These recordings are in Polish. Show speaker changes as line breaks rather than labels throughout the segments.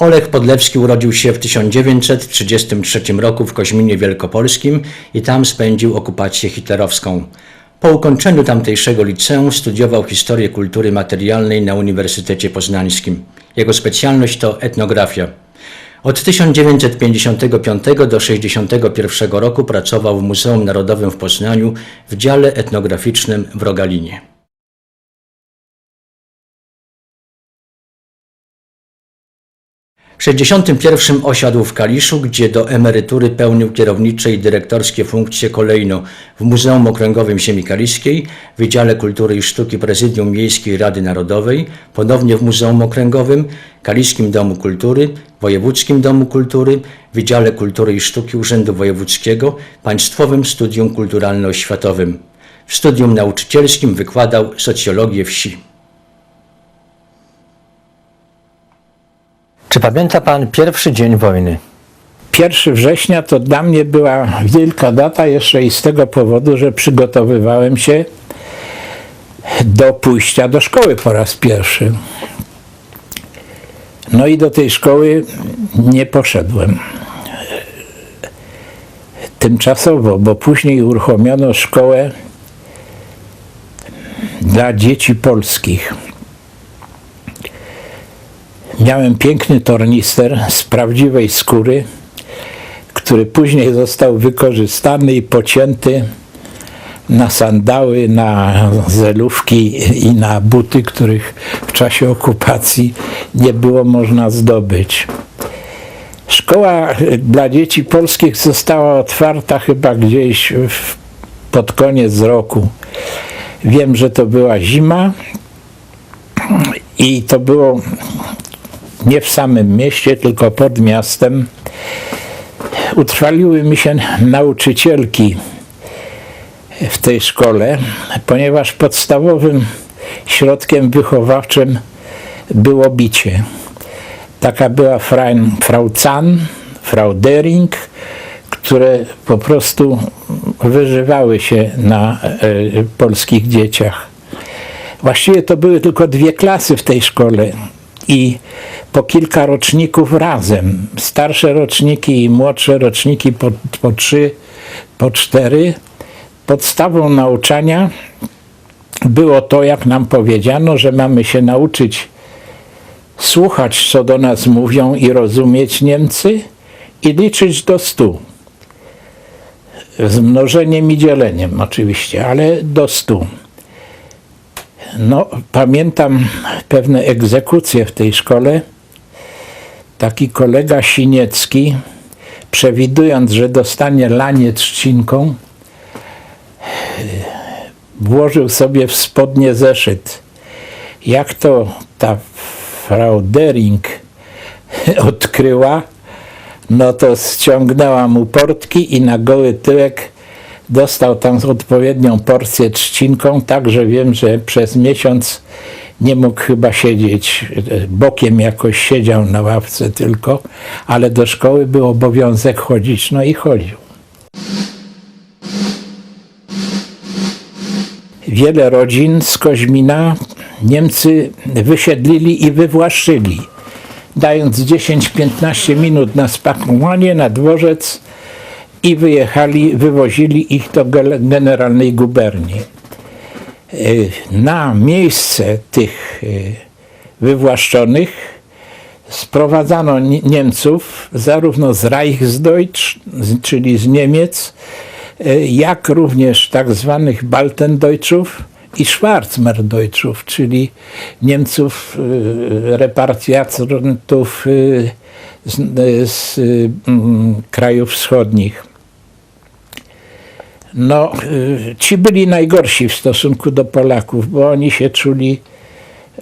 Olech Podlewski urodził się w 1933 roku w Koźminie Wielkopolskim i tam spędził okupację hitlerowską. Po ukończeniu tamtejszego liceum studiował historię kultury materialnej na Uniwersytecie Poznańskim. Jego specjalność to etnografia. Od 1955 do 1961 roku pracował w Muzeum Narodowym w Poznaniu w dziale etnograficznym w Rogalinie. W 61 osiadł w Kaliszu, gdzie do emerytury pełnił kierownicze i dyrektorskie funkcje kolejno w Muzeum Okręgowym Ziemi Kaliskiej, Wydziale Kultury i Sztuki Prezydium Miejskiej Rady Narodowej, ponownie w Muzeum Okręgowym, Kaliskim Domu Kultury, Wojewódzkim Domu Kultury, Wydziale Kultury i Sztuki Urzędu Wojewódzkiego, Państwowym Studium Kulturalno-Oświatowym. W studium nauczycielskim wykładał socjologię wsi. Czy pamięta pan pierwszy dzień wojny?
1 września to dla mnie była wielka data jeszcze i z tego powodu, że przygotowywałem się do pójścia do szkoły po raz pierwszy. No i do tej szkoły nie poszedłem. Tymczasowo, bo później uruchomiono szkołę dla dzieci polskich. Miałem piękny tornister z prawdziwej skóry, który później został wykorzystany i pocięty na sandały, na zelówki i na buty, których w czasie okupacji nie było można zdobyć. Szkoła dla dzieci polskich została otwarta chyba gdzieś pod koniec roku. Wiem, że to była zima i to było nie w samym mieście, tylko pod miastem, utrwaliły mi się nauczycielki w tej szkole, ponieważ podstawowym środkiem wychowawczym było bicie. Taka była Frau, Frau Zahn, Frau Dering, które po prostu wyżywały się na e, polskich dzieciach. Właściwie to były tylko dwie klasy w tej szkole i po kilka roczników razem. Starsze roczniki i młodsze roczniki po, po trzy, po cztery. Podstawą nauczania było to, jak nam powiedziano, że mamy się nauczyć słuchać, co do nas mówią i rozumieć Niemcy i liczyć do stu. Z mnożeniem i dzieleniem oczywiście, ale do stu. No, pamiętam pewne egzekucje w tej szkole. Taki kolega Siniecki, przewidując, że dostanie lanie trzcinką, włożył sobie w spodnie zeszyt. Jak to ta Frau Dering odkryła, no to ściągnęła mu portki i na goły tyłek dostał tam odpowiednią porcję trzcinką, tak że wiem, że przez miesiąc nie mógł chyba siedzieć, bokiem jakoś siedział na ławce tylko, ale do szkoły był obowiązek chodzić, no i chodził. Wiele rodzin z Koźmina Niemcy wysiedlili i wywłaszczyli, dając 10-15 minut na spakowanie na dworzec i wyjechali, wywozili ich do generalnej guberni. Y, Na miejsce tych y, wywłaszczonych sprowadzano Ni- Niemców zarówno z Reichsdeutsch, z- czyli z Niemiec, y, jak również tak zwanych Baltendeutschów i Schwarzmeerdeutschów, czyli Niemców, repartiacjantów z, z mm, krajów wschodnich. No, y, ci byli najgorsi w stosunku do Polaków, bo oni się czuli,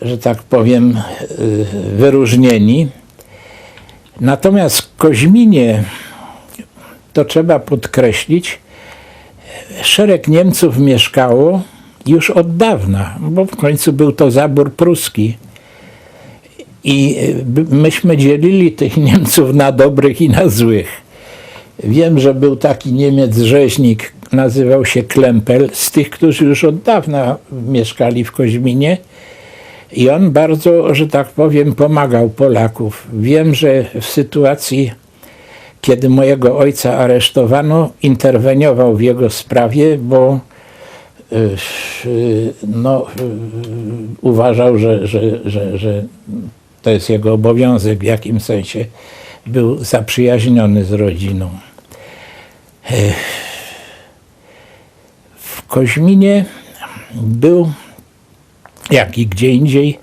że tak powiem, y, wyróżnieni. Natomiast w Koźminie, to trzeba podkreślić, szereg Niemców mieszkało już od dawna, bo w końcu był to zabór pruski. I y, myśmy dzielili tych Niemców na dobrych i na złych. Wiem, że był taki Niemiec rzeźnik, nazywał się Klempel, z tych, którzy już od dawna mieszkali w Koźminie I on bardzo, że tak powiem, pomagał Polaków. Wiem, że w sytuacji, kiedy mojego ojca aresztowano, interweniował w jego sprawie, bo y, no, y, uważał, że, że, że, że to jest jego obowiązek, w jakim sensie był zaprzyjaźniony z rodziną. W Koźminie był, jak i gdzie indziej,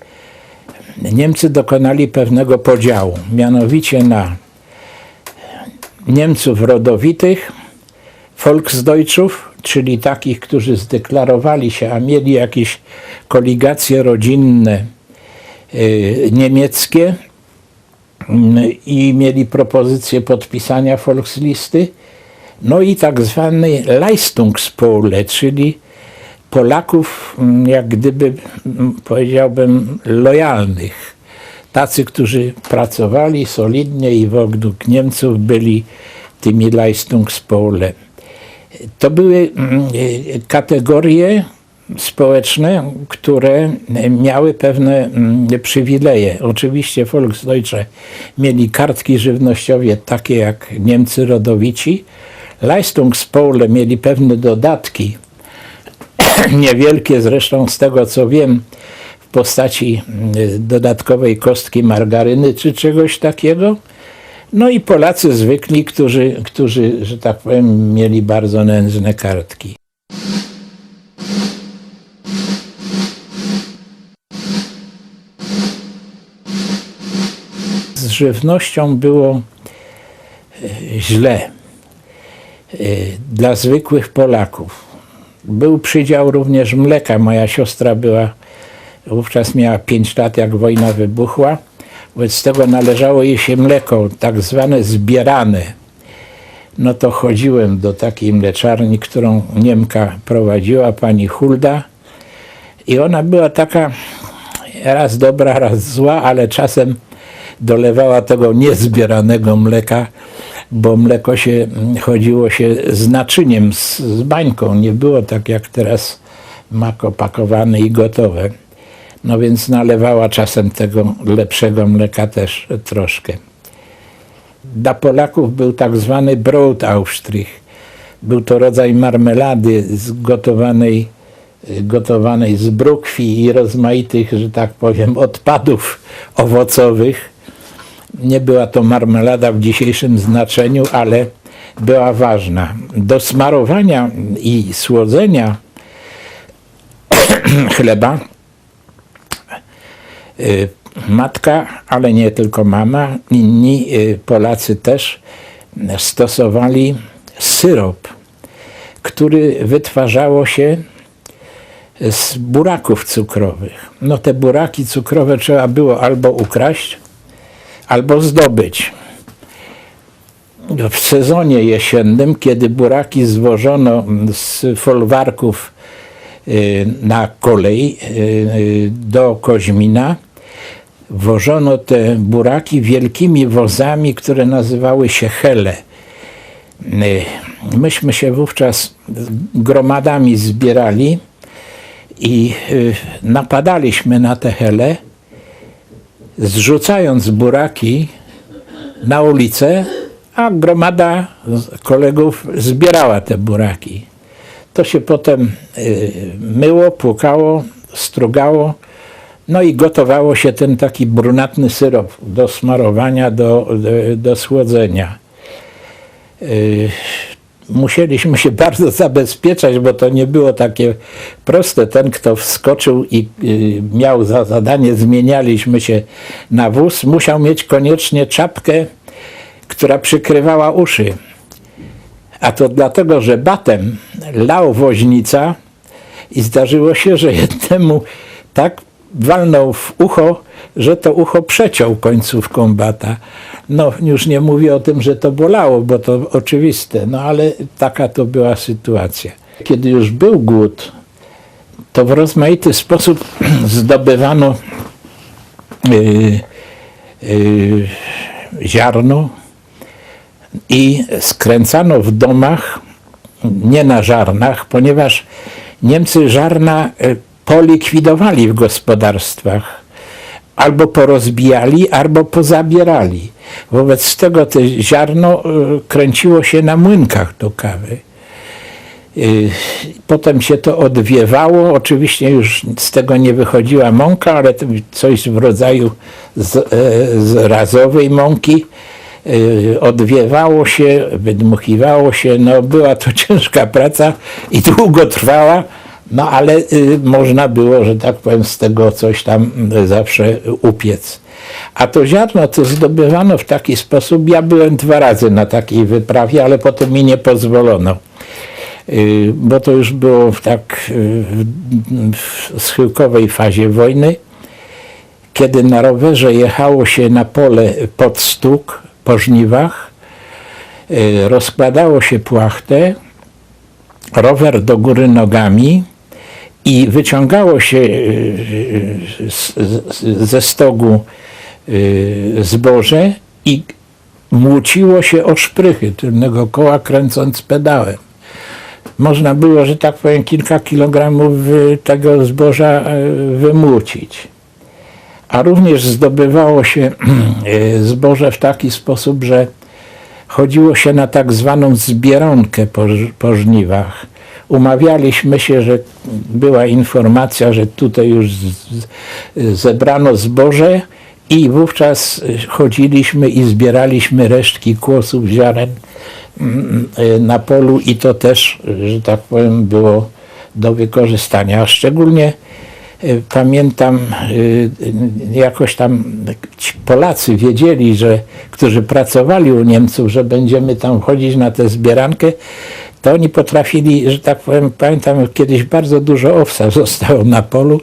Niemcy dokonali pewnego podziału, mianowicie na Niemców rodowitych, Volksdeutschów, czyli takich, którzy zdeklarowali się, a mieli jakieś koligacje rodzinne y, niemieckie mm, i mieli propozycję podpisania Volkslisty, no i tak zwany Leistungspole, czyli Polaków mm, jak gdyby mm, powiedziałbym lojalnych. Tacy, którzy pracowali solidnie i według Niemców byli tymi Leistungspole. To były mm, kategorie społeczne, które miały pewne przywileje. Oczywiście Volksdeutsche mieli kartki żywnościowe takie jak Niemcy rodowici. Leistungspole mieli pewne dodatki, niewielkie zresztą z tego co wiem, w postaci mm, dodatkowej kostki margaryny czy czegoś takiego. No i Polacy zwykli, którzy, którzy, że tak powiem, mieli bardzo nędzne kartki. Z żywnością było e, źle dla zwykłych Polaków. Był przydział również mleka. Moja siostra była, wówczas miała 5 lat, jak wojna wybuchła. Wobec tego należało jej się mleko, tak zwane zbierane. No to chodziłem do takiej mleczarni, którą Niemka prowadziła, pani Hulda. I ona była taka raz dobra, raz zła, ale czasem dolewała tego niezbieranego mleka, bo mleko się, chodziło się z naczyniem, z, z bańką. Nie było tak jak teraz mako pakowane i gotowe. No więc nalewała czasem tego lepszego mleka też troszkę. Dla Polaków był tak zwany Brotaufstrich. Był to rodzaj marmelady zgotowanej gotowanej z brukwi i rozmaitych, że tak powiem, odpadów owocowych. Nie była to marmelada w dzisiejszym znaczeniu, ale była ważna. Do smarowania i słodzenia chleba y, matka, ale nie tylko mama, inni y, Polacy też stosowali syrop, który wytwarzało się z buraków cukrowych. No te buraki cukrowe trzeba było albo ukraść, albo zdobyć. W sezonie jesiennym, kiedy buraki zwożono z folwarków y, na kolej y, do Koźmina, wożono te buraki wielkimi wozami, które nazywały się hele. Y, Myśmy się wówczas gromadami zbierali i y, napadaliśmy na te hele, zrzucając buraki na ulicę, a gromada kolegów zbierała te buraki. To się potem y, myło, płukało, strugało, no i gotowało się ten taki brunatny syrop do smarowania, do, do, do słodzenia. Musieliśmy się bardzo zabezpieczać, bo to nie było takie proste. Ten, kto wskoczył i y, miał za zadanie, zmienialiśmy się na wóz, musiał mieć koniecznie czapkę, która przykrywała uszy. A to dlatego, że batem lał woźnica i zdarzyło się, że jednemu tak walnął w ucho, że to ucho przeciął końcówką bata. No, już nie mówię o tym, że to bolało, bo to oczywiste, no ale taka to była sytuacja. Kiedy już był głód, to w rozmaity sposób zdobywano yy, yy, ziarno i skręcano w domach, nie na żarnach, ponieważ Niemcy żarna y, polikwidowali w gospodarstwach. Albo porozbijali, albo pozabierali. Wobec tego to ziarno y, kręciło się na młynkach do kawy. Y, Potem się to odwiewało. Oczywiście już z tego nie wychodziła mąka, ale coś w rodzaju z, e, z razowej mąki. Odwiewało się, wydmuchiwało się. No, była to ciężka praca i długo trwała. No ale y, można było, że tak powiem, z tego coś tam y, zawsze upiec. A to ziarno to zdobywano w taki sposób. Ja byłem dwa razy na takiej wyprawie, ale potem mi nie pozwolono. Y, bo to już było w tak y, w schyłkowej fazie wojny, kiedy na rowerze jechało się na pole pod stuk po żniwach, y, rozkładało się płachtę, rower do góry nogami i wyciągało się y, z- z- ze stogu y, zboże i młóciło się o szprychy tylnego koła kręcąc pedałem można było, że tak powiem, kilka kilogramów y, tego zboża y, wymłócić. A również zdobywało się y, zboże w taki sposób, że chodziło się na tak zwaną zbieronkę po, po żniwach. Umawialiśmy się, że była informacja, że tutaj już zebrano zboże i wówczas chodziliśmy i zbieraliśmy resztki kłosów ziaren mm, y, na polu i to też, że tak powiem, było do wykorzystania. A szczególnie y, pamiętam, y, jakoś tam Polacy wiedzieli, że którzy pracowali u Niemców, że będziemy tam chodzić na tę zbierankę, to oni potrafili, że tak powiem, pamiętam kiedyś bardzo dużo owsa zostało na polu,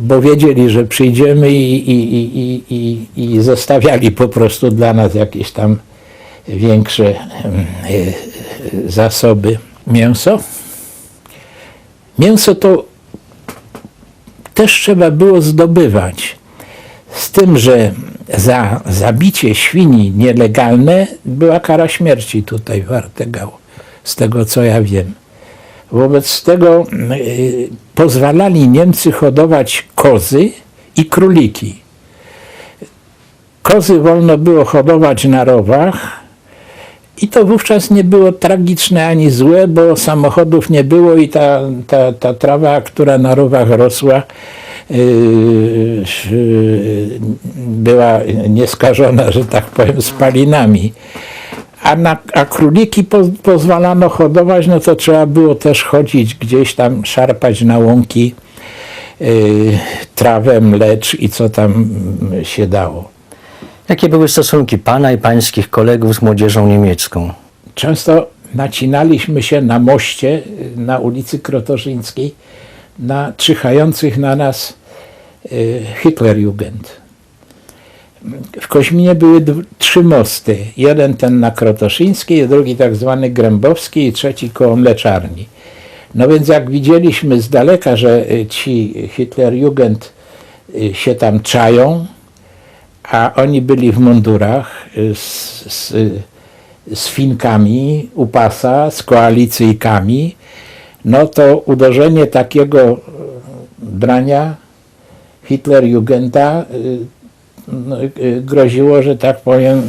bo wiedzieli, że przyjdziemy i, i, i, i, i, zostawiali po prostu dla nas jakieś tam większe em, e, zasoby. Mięso? Mięso to też trzeba było zdobywać. Z tym, że za zabicie świni nielegalne była kara śmierci tutaj w Artegał, z tego co ja wiem. Wobec tego y, pozwalali Niemcy hodować kozy i króliki. Kozy wolno było hodować na rowach i to wówczas nie było tragiczne ani złe, bo samochodów nie było i ta, ta, ta trawa, która na rowach rosła, yy, yy, była nieskażona, że tak powiem, spalinami. A, na, a króliki po, pozwalano hodować, no to trzeba było też chodzić gdzieś tam, szarpać na łąki yy, trawę, mlecz i co tam mm, się dało.
Jakie były stosunki pana i pańskich kolegów z młodzieżą niemiecką?
Często nacinaliśmy się na moście y, na ulicy Krotorzyńskiej na czyhających na nas y, Hitlerjugend. W Koźminie były trzy mosty. Jeden ten na Krotoszyńskiej, drugi tak zwany Grębowski i trzeci koło Mleczarni. No więc jak widzieliśmy z daleka, że y, ci Hitlerjugend y, się tam czają, a oni byli w mundurach y, z, z, z finkami u pasa, z koalicyjkami, no to uderzenie takiego brania Hitlerjugenda groziło, że tak powiem,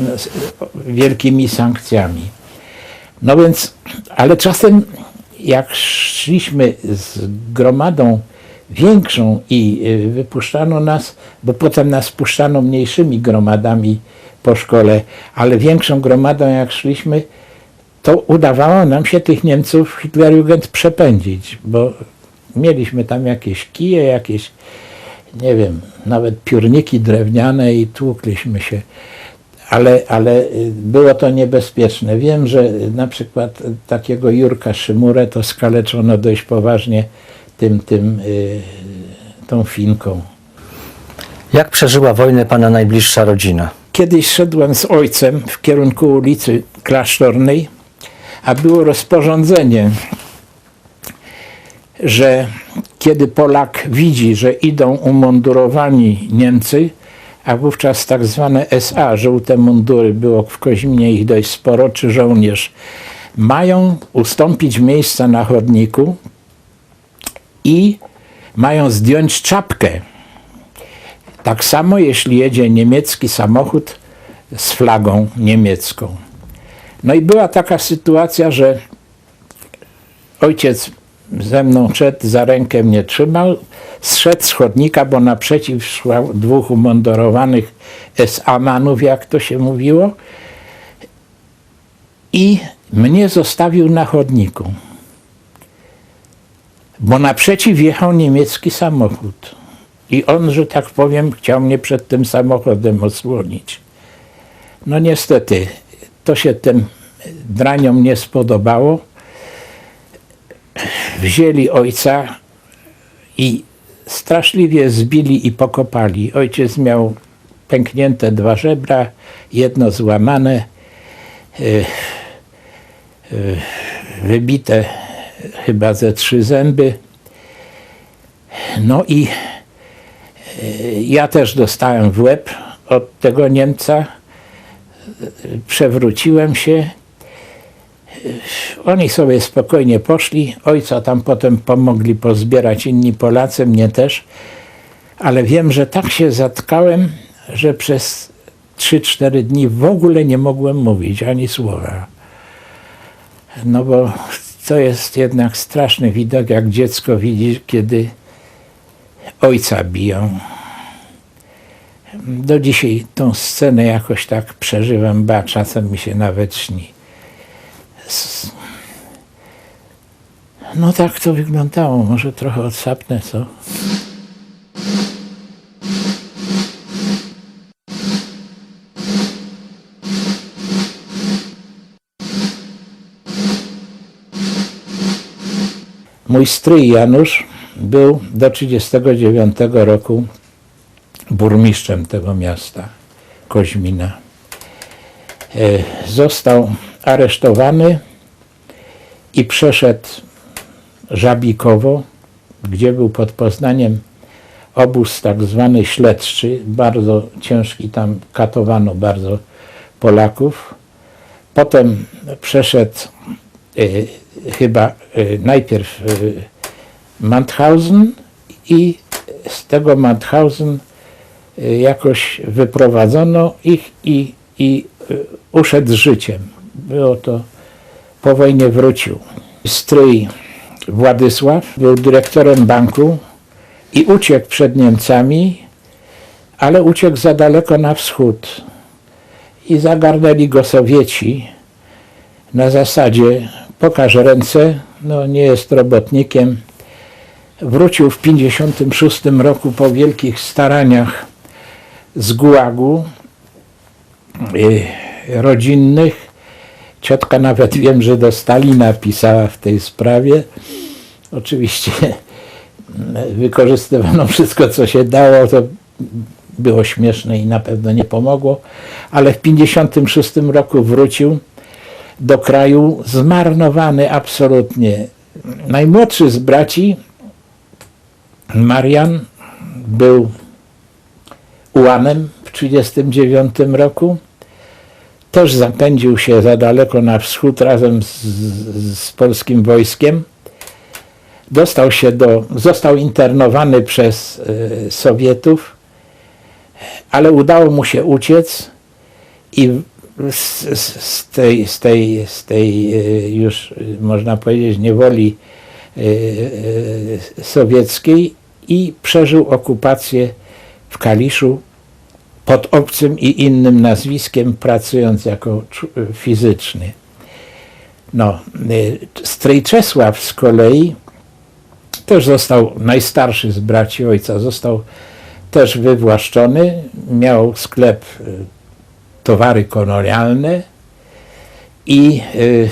wielkimi sankcjami. No więc, ale czasem jak szliśmy z gromadą większą i y, wypuszczano nas, bo potem nas puszczano mniejszymi gromadami po szkole, ale większą gromadą jak szliśmy, to udawało nam się tych Niemców Hitlerjugend przepędzić, bo mieliśmy tam jakieś kije, jakieś, nie wiem, nawet piórniki drewniane i tłukliśmy się. Ale, ale y, było to niebezpieczne. Wiem, że na przykład takiego Jurka Szymurę to skaleczono dość poważnie tym, tym, y, tą finką.
Jak przeżyła wojnę pana najbliższa rodzina?
Kiedyś szedłem z ojcem w kierunku ulicy Klasztornej, a było rozporządzenie, że kiedy Polak widzi, że idą umundurowani Niemcy, a wówczas tak zwane SA, żółte mundury, było w Koźminie ich dość sporo, czy żołnierz, mają ustąpić miejsca na chodniku i mają zdjąć czapkę. Tak samo jeśli jedzie niemiecki samochód z flagą niemiecką. No i była taka sytuacja, że ojciec ze mną szedł, za rękę mnie trzymał, zszedł z chodnika, bo naprzeciw szło dwóch umundurowanych S-amanów, jak to się mówiło, i mnie zostawił na chodniku, bo naprzeciw jechał niemiecki samochód. I on, że tak powiem, chciał mnie przed tym samochodem osłonić. No niestety, to się tym draniom nie spodobało. Wzięli ojca i straszliwie zbili i pokopali. Ojciec miał pęknięte dwa żebra, jedno złamane, y, y, wybite chyba ze trzy zęby. No i y, ja też dostałem w łeb od tego Niemca. Przewróciłem się. Oni sobie spokojnie poszli. Ojca tam potem pomogli pozbierać inni Polacy, mnie też. Ale wiem, że tak się zatkałem, że przez 3-4 dni w ogóle nie mogłem mówić ani słowa. No bo to jest jednak straszny widok, jak dziecko widzi, kiedy ojca biją. Do dzisiaj tą scenę jakoś tak przeżywam, ba, czasem mi się nawet śni. No tak to wyglądało, może trochę odsapnę, co? Mój stryj Janusz był do 1939 roku burmistrzem tego miasta, Koźmina. E, Został aresztowany i przeszedł Żabikowo, gdzie był pod Poznaniem obóz tak zwany śledczy, bardzo ciężki, tam katowano bardzo Polaków. Potem przeszedł e, chyba e, najpierw Mauthausen i z tego Mauthausen y, jakoś wyprowadzono ich i, i y, uszedł z życiem. Było to, po wojnie wrócił. Stryj Władysław był dyrektorem banku i uciekł przed Niemcami, ale uciekł za daleko na wschód. I zagarnęli go Sowieci na zasadzie pokaż ręce, no nie jest robotnikiem, wrócił w 1956 roku po wielkich staraniach z gułagu y, rodzinnych. Ciotka nawet wiem, że do Stalina pisała w tej sprawie. Oczywiście wykorzystywano wszystko, co się dało. To było śmieszne i na pewno nie pomogło. Ale w 1956 roku wrócił do kraju zmarnowany absolutnie. Najmłodszy z braci Marian był ułanem w 1939 roku. Też zapędził się za daleko na wschód razem z, z, polskim wojskiem. Dostał się do, został internowany przez e, Sowietów, ale udało mu się uciec i z, z, z tej, z tej, z tej e, już e, można powiedzieć niewoli sowieckiej i przeżył okupację w Kaliszu pod obcym i innym nazwiskiem, pracując jako fizyczny. No, y, stryj Czesław z kolei też został najstarszy z braci ojca, został też wywłaszczony, miał sklep y, towary kolonialne i y,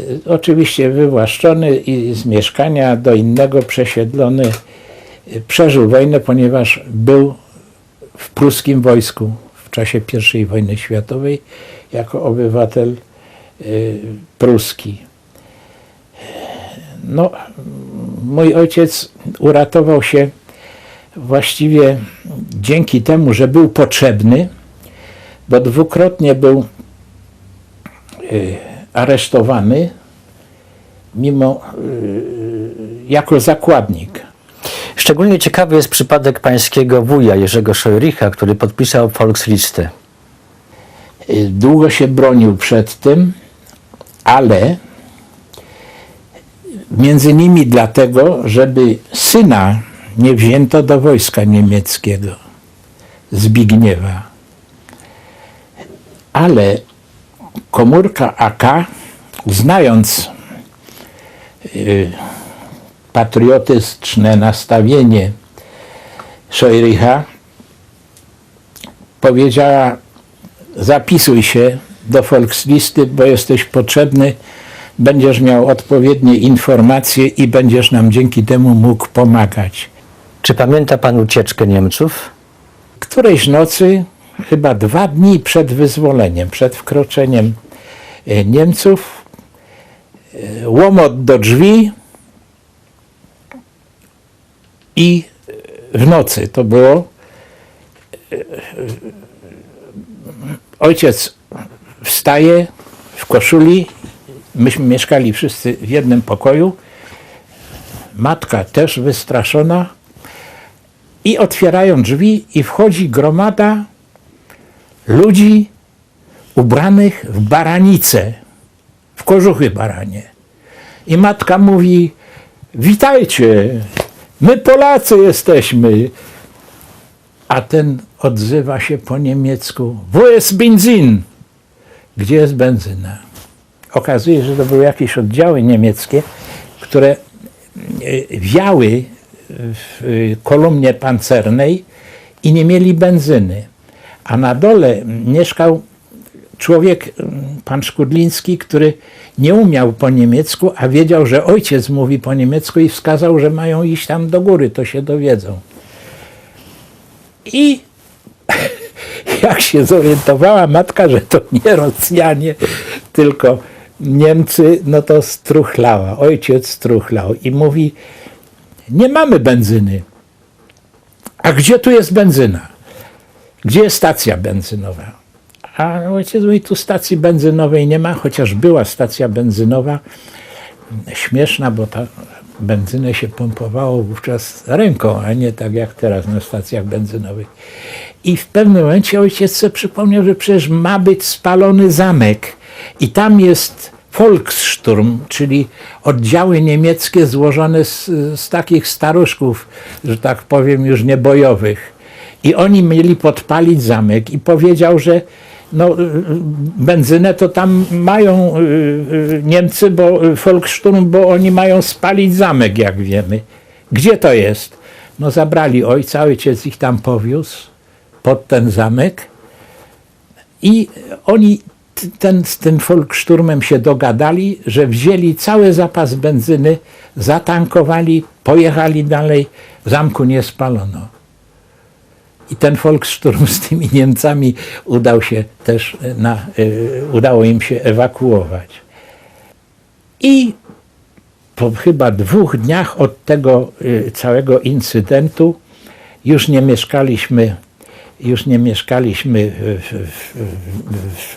y, oczywiście wywłaszczony i z mieszkania do innego przesiedlony. Y, Przeżył wojnę, ponieważ był pruskim wojsku w czasie I wojny światowej jako obywatel y, pruski. No, mój ojciec uratował się właściwie dzięki temu, że był potrzebny, bo dwukrotnie był y, aresztowany mimo y, jako zakładnik.
Szczególnie ciekawy jest przypadek pańskiego wuja Jerzego Szojricha, który podpisał Volkslistę.
Długo się bronił przed tym, ale między innymi dlatego, żeby syna nie wzięto do wojska niemieckiego, Zbigniewa. Ale komórka AK, znając y, patriotyczne nastawienie Szojrycha, powiedziała zapisuj się do Volkslisty, bo jesteś potrzebny, będziesz miał odpowiednie informacje i będziesz nam dzięki temu mógł pomagać.
Czy pamięta pan ucieczkę Niemców?
Którejś nocy, chyba dwa dni przed wyzwoleniem, przed wkroczeniem e, Niemców, e, łomot do drzwi i e, w nocy to było. e, Ojciec wstaje w koszuli, myśmy mieszkali wszyscy w jednym pokoju, matka też wystraszona, i otwierają drzwi i wchodzi gromada ludzi ubranych w baranice, w kożuchy baranie. I matka mówi, witajcie, my Polacy jesteśmy. A ten odzywa się po niemiecku, wo jest benzin? Gdzie jest benzyna? Okazuje się, że to były jakieś oddziały niemieckie, które e, wiały w y, kolumnie pancernej i nie mieli benzyny. A na dole mieszkał człowiek, mm, pan Szkudliński, który nie umiał po niemiecku, a wiedział, że ojciec mówi po niemiecku i wskazał, że mają iść tam do góry, to się dowiedzą. I jak się zorientowała matka, że to nie Rosjanie, tylko Niemcy, no to struchlała. Ojciec struchlał i mówi, nie mamy benzyny. A gdzie tu jest benzyna? Gdzie jest stacja benzynowa? A ojciec mówi, tu stacji benzynowej nie ma, chociaż była stacja benzynowa. Śmieszna, bo ta benzynę się pompowało wówczas ręką, a nie tak jak teraz na stacjach benzynowych. I w pewnym momencie ojciec sobie przypomniał, że przecież ma być spalony zamek i tam jest Volkssturm, czyli oddziały niemieckie złożone z, z takich staruszków, że tak powiem, już niebojowych. I oni mieli podpalić zamek i powiedział, że no, y, y, benzynę to tam mają y, Niemcy, bo Volkssturm, bo oni mają spalić zamek, jak wiemy. Gdzie to jest? No zabrali ojca, ojciec ich tam powiózł pod ten zamek i oni ten, z tym Volkssturmem się dogadali, że wzięli cały zapas benzyny, zatankowali, pojechali dalej, zamku nie spalono. I ten Volkssturm z tymi Niemcami udał się też na, y, udało im się ewakuować. I po chyba dwóch dniach od tego y, całego incydentu już nie mieszkaliśmy, już nie mieszkaliśmy w,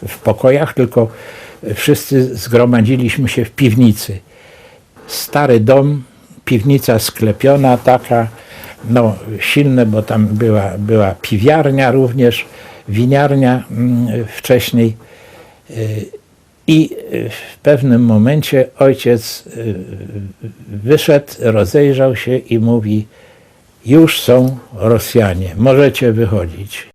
w, w pokojach, tylko wszyscy zgromadziliśmy się w piwnicy. Stary dom, piwnica sklepiona, taka, no silne, bo tam była, była piwiarnia również, winiarnia mm, wcześniej. Y, I w pewnym momencie ojciec y, wyszedł, rozejrzał się i mówi: Już są Rosjanie, możecie wychodzić.